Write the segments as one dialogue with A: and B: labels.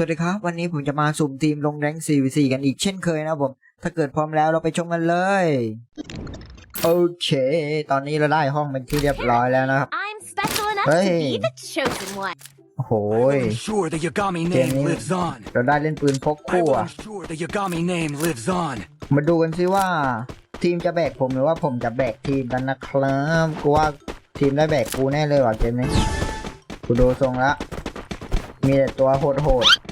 A: สวัสดีครับ วันนี้ผมจะมาสุ่มทีมลงแรง 4v4 กันอีกเช่นเคยนะครับผม ถ้าเกิดพร้อมแล้วเราไปชมกันเลย โอเค ตอนนี้เราได้ห้องเป็นที่เรียบร้อยแล้วนะครับ
B: I'm special enough
A: Hey.
B: to be the chosen one.
A: โอ้โห
C: I'm sure the Yagami
A: Game
C: name
A: นี้
C: lives on.
A: เราได้เล่นปืนพกคู่
C: I'm
A: อะ
C: sure the Yagami name lives on.
A: มาดูกันซิว่า ทีมจะแบกผมหรือว่าผมจะแบกทีมกันนะครับกูว่าทีมได้แบกกูแน่เลยว่ะเกมนี้กูดูทรงละมีแต่ตัวโหดๆ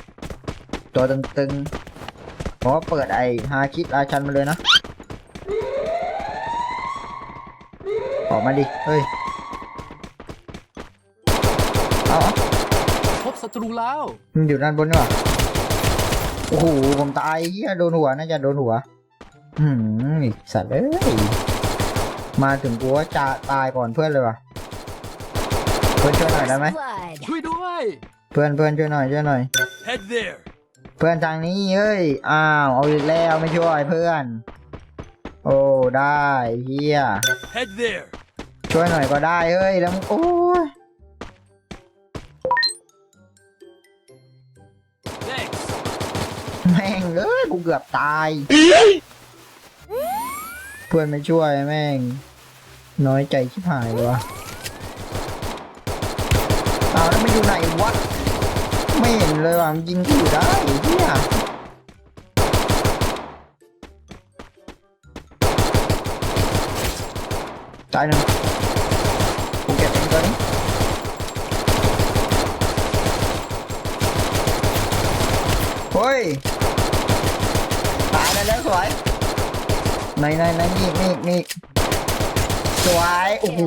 A: ตัวตึงๆผมว่าเปิดไอฮาคิดราชันมาเลยนะออกมาดิ เฮ้ยเอาเอา
D: พบศัตรูแล้ว
A: มันอยู่ด้านบนนี่หว่าโอ้โห ผมตายเฮียโดนหัวน่าจะโดนหัวหืมอีกสัตว์เอ้ย มาถึงกูว่าจะตายก่อนเพื่อนเลยว่ะ เพื่อนช่วยหน่อยได้ไหม
B: Blood.
D: ช่วยด้วย
A: เพื่อนเพื่อนช่วยหน่อยช่วยหน่อย
C: Head there.
A: เพื่อนทางนี้เฮ้ย อ้าว เอาอีกแล้วไม่ช่วยเพื่อน โอ้ได้เฮีย
C: Head there.
A: ช่วยหน่อยก็ได้เฮ้ยแล้วมึงโอ้ย
C: Thanks.
A: แม่งเอ้ยกูเกือบตาย เพื่อนไม่ช่วยแม่ง น้อยใจชิบหายเลยวะเอาแล้วมันอยู่ไหนวะ ไม่เห็นเลยว่ะมันยิงกูอยู่ได้เฮียตายหนึ่งกูเก็บเองตัวนี้เฮ้ยตายไปแล้วสวยในในในนี่นี่นี่สวยโอ้โห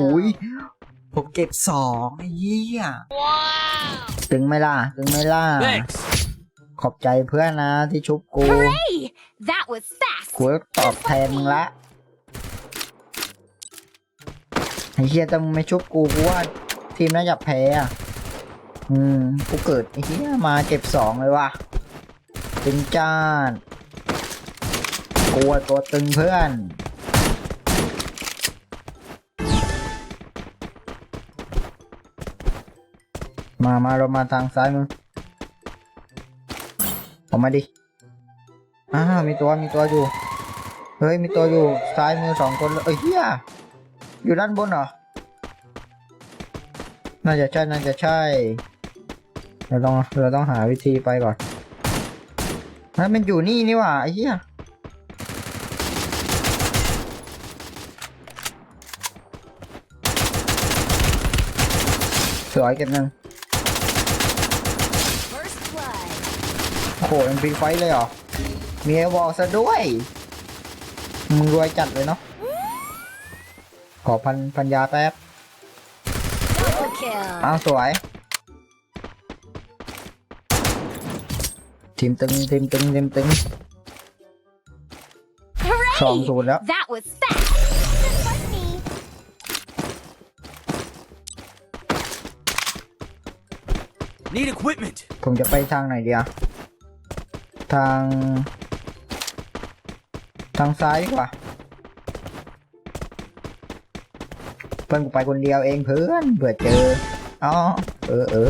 A: ผมเก็บสองไอ้เหี้ย ตึงไหมล่ะตึงไหมล่ะ
C: Thanks.
A: ขอบใจเพื่อนนะที่ชุบกู
B: Hooray! That was fast.
A: กูตอบแทนมึงละไอ้เหี้ยแต่มึงไม่ชุบกูกูว่า ทีมน่าจะแพ้อะอืม กูเกิดไอ้เหี้ยมาเก็บสองเลยว่ะตึงจ้านกลัวตัวตึงเพื่อน มามาเรามาทางซ้ายมึงออกมาดิอ้าวมีตัวมีตัวอยู่ เฮ้ยมีตัวอยู่ซ้ายมือสองคนเลยเอ้ยเฮียอยู่ด้านบนเหรอ น่าจะใช่น่าจะใช่ เราต้องเราต้องหาวิธีไปก่อนนั่นมันอยู่นี่นี่หว่าไอ้เหี้ยสวยเก็บหนึ่ง
B: First blood.
A: โอ้โหมันปีไฟเลยเหรอ มีไอวอลซะด้วย มึงรวยจัดเลยเนาะ ขอพันพันยาแป๊บ
B: Double kill.
A: อ้าวสวย ทีมตึงทีมตึงทีมตึง สอง
B: Hooray!
A: ศูนย์แล้ว
B: That was fast. Just like me.
C: Need equipment.
A: ผมจะไปทางไหนดีอะ ทาง ทางซ้ายดีกว่า เพื่อนกูไปคนเดียวเองเพื่อนเผื่อเจออ๋อเออเออ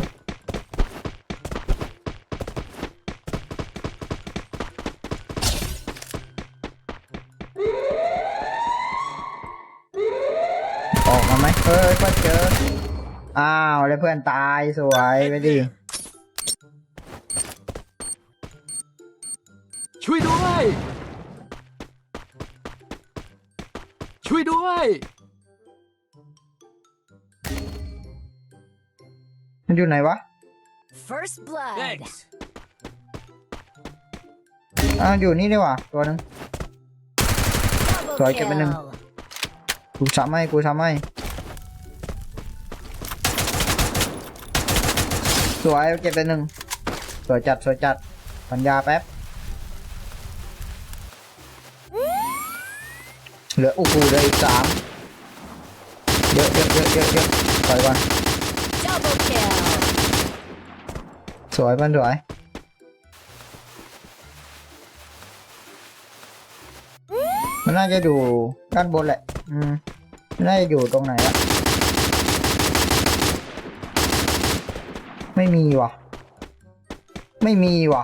A: ออกมาไหมเฮ้ยเพื่อนเจอ อ้าว แล้วเพื่อนตายสวยไปดิ
D: ช่วยด้วยช่วยด้วย
A: มันอยู่ไหนวะ
B: First blood.
C: Thanks.
A: อ่าวอยู่นี่ดีกว่าตัวหนึง
B: Double
A: Rồi, cái bên
B: kill.
A: กูซ้ำให้กูซ้ำให้สวยเก็บไปหนึ่งสวยจัดสวยจัดปัญญาแป๊บ เหลือโอ้โหเหลืออีกสามเยอะเยอะเยอะเยอะเยอะถอยก่อน
B: Double kill.
A: สวยมันสวย มันน่าจะอยู่ด้านบนแหละ อืมมันน่าจะอยู่ตรงไหนอะไม่มีว่ะ ไม่มีว่ะ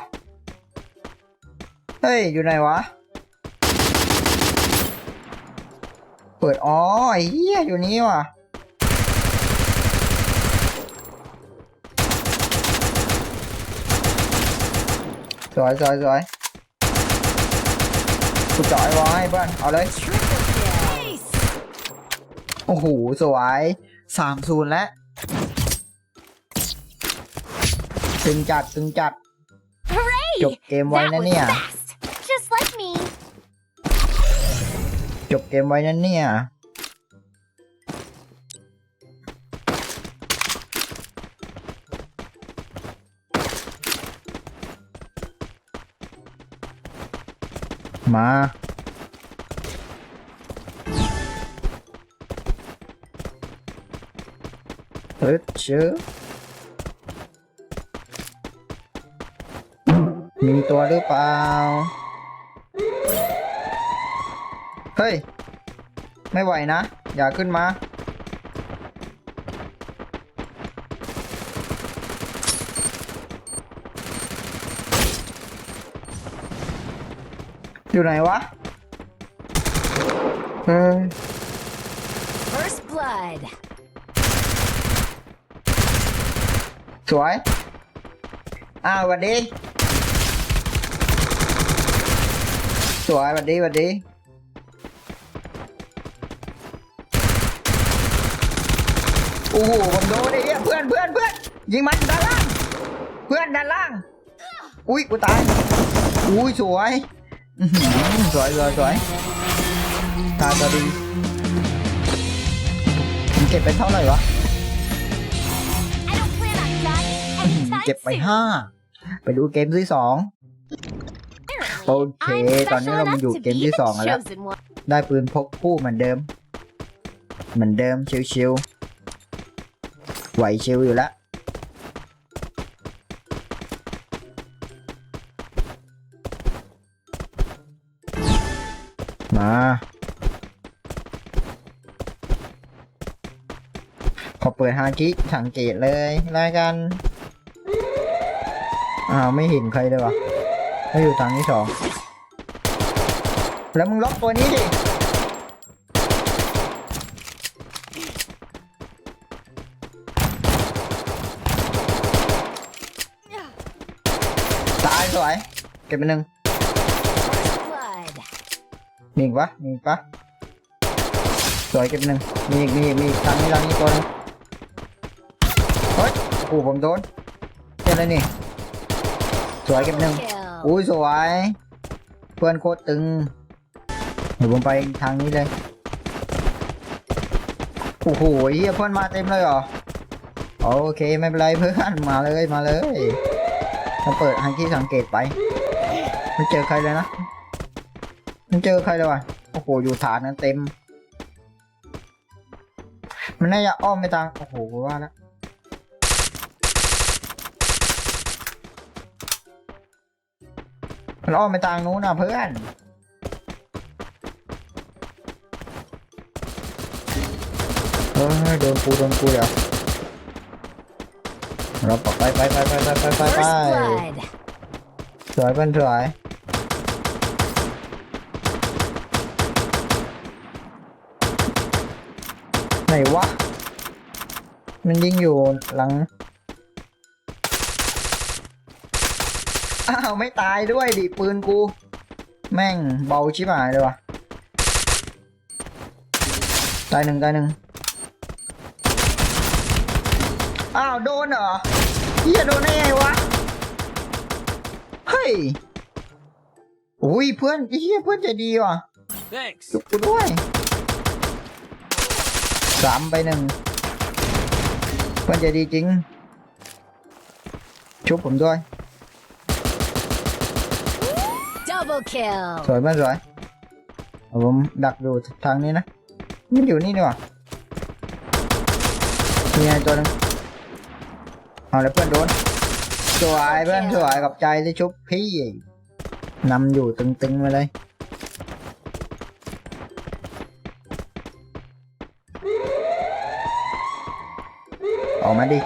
A: เฮ้ย อยู่ไหนวะ เปิด อ๋อไอ้เหี้ยอยู่นี่ว่ะ สวยสวยสวยกูจ่อยวอให้เพื่อนเอาเลย
B: Triple kill. Ace.
A: โอ้โห สวยสามศูนย์แล้วตึงจัดตึงจัด
B: Hooray!
A: จบเกมไว้
B: That
A: นะ
B: was
A: เนี่ย บเกมไว้นั่นเนี่ย มา เฮ้ยเชื่อมีตัวหรือเปล่า เฮ้ย ไม่ไหวนะ อย่าขึ้นมา อยู่ไหนวะ เฮ้ย
B: First blood.
A: สวย อ้าวหวัดดี สวยหวัดดีหวัดดี โอ้โหผมโดนไอ้เหี้ยเพื่อนเพื่อนเพื่อนยิงมันด้านล่าง เพื่อนด้านล่าง อุ้ยกูตาย อุ้ยสวยอื้อหือสวยสวยสวยตาตัวดีมันเก็บไปเท่าไหร่วะ
B: I don't plan on dying
A: อืม
B: anytime
A: เก็บไป
B: soon.
A: ห้า ไปดูเกมที่สองโอเค
B: I'm
A: ตอนนี้
B: special
A: เรามา
B: enough
A: อยู่
B: to
A: เกม
B: be
A: ที่
B: the
A: สองกันแล้ว
B: chosen one.
A: ได้ปืนพกคู่เหมือนเดิม เหมือนเดิมชิวๆ ไหวชิวอยู่แล้วมาขอเปิดฮาคิสังเกตเลยรายกันอ้าวไม่เห็นใครเลยวะไม่อยู่ทางที่สองแล้วมึงล็อกตัวนี้ดิ เก็บไปหนึ่งมีอีกปะมีอีกปะสวยเก็บไปหนึ่งมีอีกมีอีกมีอีกทางนี้ทางนี้ตัวนึงเฮ้ยโอ้ผมโดนเป็นอะไรนี่สวยเก็บหนึ่งอุ้ยสวยเพื่อนโคตรตึงเดี๋ยวผมไปทางนี้เลยโอ้โหเฮียเพื่อนมาเต็มเลยเหรอโอเคไม่เป็นไรเพื่อนมาเลยมาเลยมาเปิดทางที่สังเกตไป ไม่เจอใครเลยนะไม่เจอใครเลยว่ะโอ้โหอยู่ฐานนั้นเต็ม มันน่าจะอ้อมไปทางโอ้โหว่าแล้วมันอ้อมไปทางนู้นนะเพื่อนเออโดนกูโดนกูเดี๋ยวเราไปไปไปไปไปไปไปไป สวยเพื่อนสวยไหนวะ มันยิงอยู่หลัง อ้าว ไม่ตายด้วยดิปืนกู แม่งเบาชิบหายเลยวะตายหนึ่งตายหนึ่งอ้าว โดนเหรอเฮียโดนได้ไงวะ เฮ้ยอุ้ยเพื่อนเฮียเพื่อนใจะดีว่ะ
C: Thanks.
A: จุกกูด้วยสามไปหนึ่งเพื่อนใจะดีจริง ชุบผมด้วย
B: Double kill.
A: สวยมากสวยเอาผมดักดูทางนี้นะ มันอยู่นี่นี่หว่ามีไงตัวหนึงเอาแล้วเพื่อนโดน สวยเพื่อนสวยกับใจที่ชุบพี่นำอยู่ตึงๆมาเลย ออกมาดิ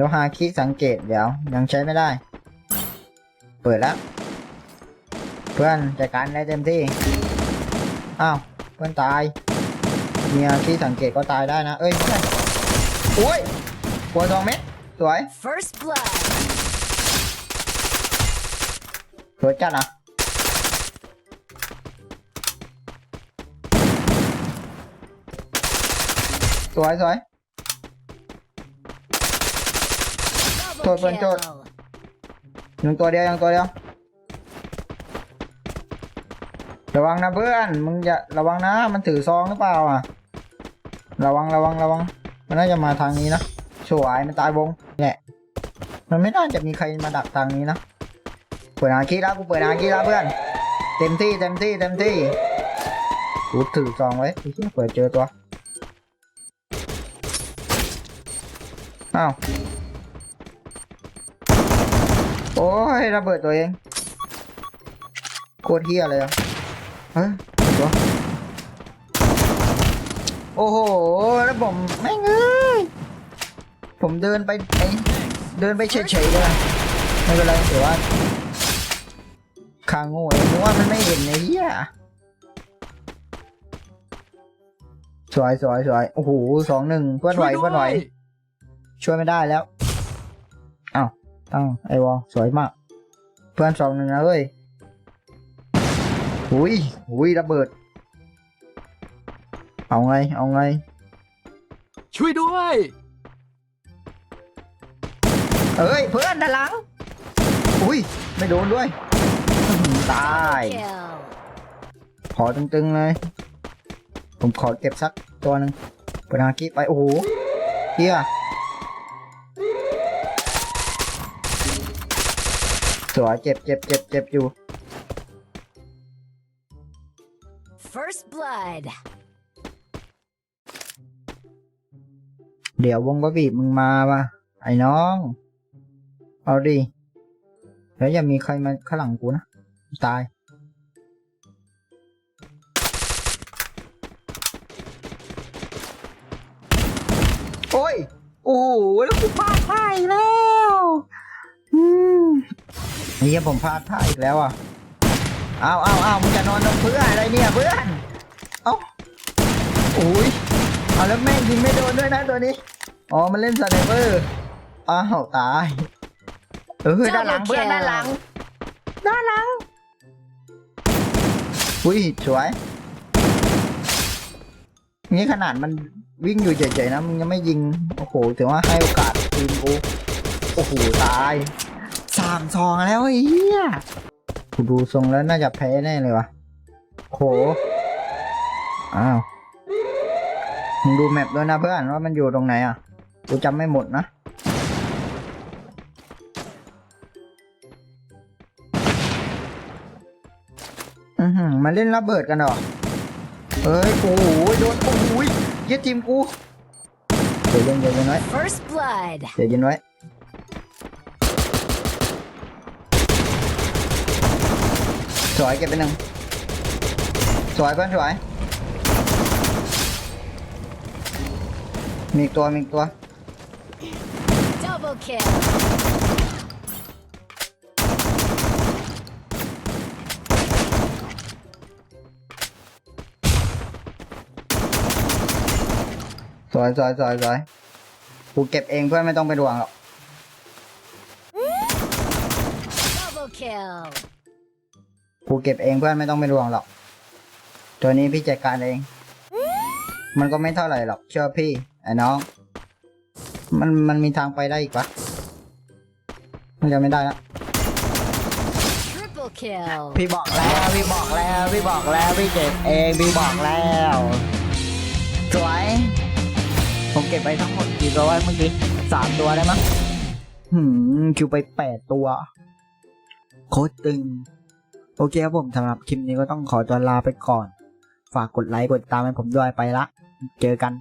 A: ดี๋ยวหาคลิกสังเกตเดี๋ยว ยังใช้ไม่ได้ เปิดแล้ว เพื่อนจัดการได้เต็มที่ อ้าว เพื่อนตายเมียคลิกสังเกตก็ตายได้นะ เอ้ยไม่ใช่โอ้ย หัวทองเม็ดสวย
B: First blood.
A: สวยจัดอะสวยสวย
B: Double
A: Thôi, bên
B: kill.
A: ยังตัวเดียวยังตัวเดียว ระวังนะเพื่อน มึงอย่าระวังนะ มันถือซองหรือเปล่าอะ ระวังระวังระวัง มันน่าจะมาทางนี้นะ สวยมันตายวงเนี่ยมันไม่น่าจะมีใครมาดักทางนี้นะเปิดหาคีแล้วกูเปิดหาคีแล้วเพื่อน เต็มที่เต็มที่เต็มที่กูถือซองไว้เหี้ยเปิดเจอตัวอ้าวโอ้ยระเบิดตัวเองโคตรเฮี้ยเลยอะเฮ้ยตัวโอ้โห แล้วผมไม่งเอ้ย ผมเดินไปไอเดินไปเฉยๆเลยไม่เป็นไรแต่ว่าคางโง่เองนึกว่ามันไม่เห็นไอ้เหี้ยสวยสวยสวยโอ้โหสองหนึ่งเพื่อนไหว
D: ช่วย
A: เพื่อนไหว
D: ด้วย
A: ช่วยไม่ได้แล้วอ้าวตั้งไอวอลสวยมาก เพื่อนสองหนึ่งนะเว้ยหุยหุยระเบิด เอาไง เอาไง
D: ช่วยด้วย
A: เอ้ยเพื่อนด้านหลัง อุ้ยไม่โดนด้วยอื้อหือตาย
B: Kill.
A: ขอตึงๆเลย ผมขอเก็บสักตัวหนึ่งเปิดฮากิไปโอ้โหเฮียสวยเจ็บเจ็บเจ็บเจ็บอยู่
B: First blood.
A: เดี๋ยววงบะบีบมึงมาว่ะไอ้น้อง เอาดิแล้วอย่ามีใครมาข้างหลังกูนะ ตาย โอ้ย โอ้โหแล้วกูพลาดท่าอีกแล้วอืมนี่ผมพลาดท่าอีกแล้วอะเอาเอาเอามึงจะนอนตรงเพื่อนอะไรเนี่ยเพื่อนเอ้าโอ้ยเอาแล้วแม่งยิงไม่โดนด้วยนะตัวนี้ อ๋อ มันเล่นสไนเปอร์ อ้าว ตาย เออด้านหลังเพื่อนด้านหลังด้านหลังอุ้ยสวยนี่ขนาดมันวิ่งอยู่เฉยๆนะมึงยังไม่ยิงโอ้โหถือว่าให้โอกาสทีมกูโอ้โหตายสามซองแล้วไอ้เหี้ยกูดูทรงแล้วน่าจะแพ้แน่เลยวะโหอ้าวมึงดูแมปด้วยนะเพื่อนว่ามันอยู่ตรงไหนอะกูจำไม่หมดนะ อือหือมาเล่นระเบิดกันเหรอเอ้ยโอ้โหโดนโอ้โหยึดทีมกูเดี๋ยวเย็นเดี๋ยวเย็นไว้
B: First blood.
A: เดี๋ยวเย็นไว้สวยเก็บไปหนึ่งสวยเพื่อนสวยมีอีกตัวมีอีกตัว
B: Double kill.
A: วยสวยสวยสวยกูเก็บเองเพื่อนไม่ต้องเป็นห่วงหรอก
B: Double kill.
A: กูเก็บเองเพื่อนไม่ต้องเป็นห่วงหรอก ตัวนี้พี่จัดการเอง มันก็ไม่เท่าไหร่หรอกเชื่อพี่ไอ้น้อง มันมันมีทางไปได้อีกปะมันจะไม่ได้ละ
B: Triple kill.
A: พี่บอกแล้วพี่บอกแล้วพี่บอกแล้วพี่เก็บเองพี่บอกแล้ว สวย ผมเก็บไปทั้งหมดกี่ตัววะเมื่อกี้สามตัวได้มั้งหืมคิวไปแปดตัว โคตรตึง โอเคครับผมสำหรับคลิปนี้ก็ต้องขอตัวลาไปก่อน ฝากกดไลค์กดติดตามให้ผมด้วยไปละ เจอกัน